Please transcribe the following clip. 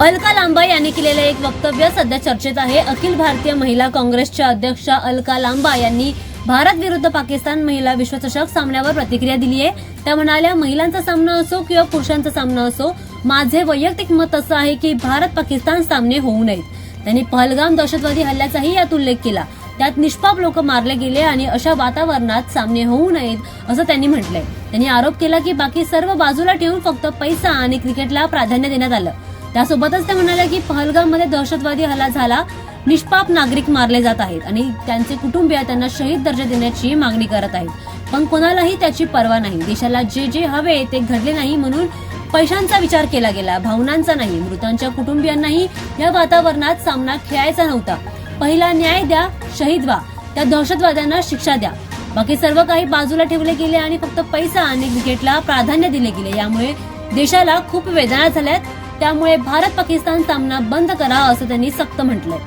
अलका लांबा यांनी केलेलं एक वक्तव्य सध्या चर्चेत आहे. अखिल भारतीय महिला काँग्रेसच्या अध्यक्षा अलका लांबा यांनी भारत विरुद्ध पाकिस्तान महिला विश्वचषक सामन्यावर प्रतिक्रिया दिली आहे. त्या म्हणाल्या महिलांचा सामना असो किंवा पुरुषांचा सामना असो माझे वैयक्तिक मत असं आहे की भारत पाकिस्तान सामने होऊ नयेत. त्यांनी पहलगाम दहशतवादी हल्ल्याचाही यात उल्लेख केला. त्यात निष्पाप लोक मारले गेले आणि अशा वातावरणात सामने होऊ नयेत असं त्यांनी म्हटलंय. त्यांनी आरोप केला की बाकी सर्व बाजूला ठेवून फक्त पैसा आणि क्रिकेटला प्राधान्य देण्यात आलं. त्यासोबतच ते म्हणाले की पहलगाममध्ये दहशतवादी हल्ला झाला. निष्पाप नागरिक मारले जात आहेत आणि त्यांचे कुटुंबीय त्यांना शहीद दर्जा देण्याची मागणी करत आहेत. पण कोणालाही त्याची पर्वा नाही. देशाला जे जे हवे ते घडले नाही म्हणून पैशांचा विचार केला गेला. भावनांचा नाही. मृतांच्या कुटुंबियांनाही या वातावरणात सामना खेळायचा नव्हता. पहिला न्याय द्या शहीद व्हा. त्या दहशतवाद्यांना शिक्षा द्या. बाकी सर्व काही बाजूला ठेवले गेले आणि फक्त पैसा आणि क्रिकेटला प्राधान्य दिले गेले. यामुळे देशाला खूप वेदना झाल्यात. त्यामुळे भारत पाकिस्तान सामना बंद करा असं त्यांनी सक्त म्हटलंय.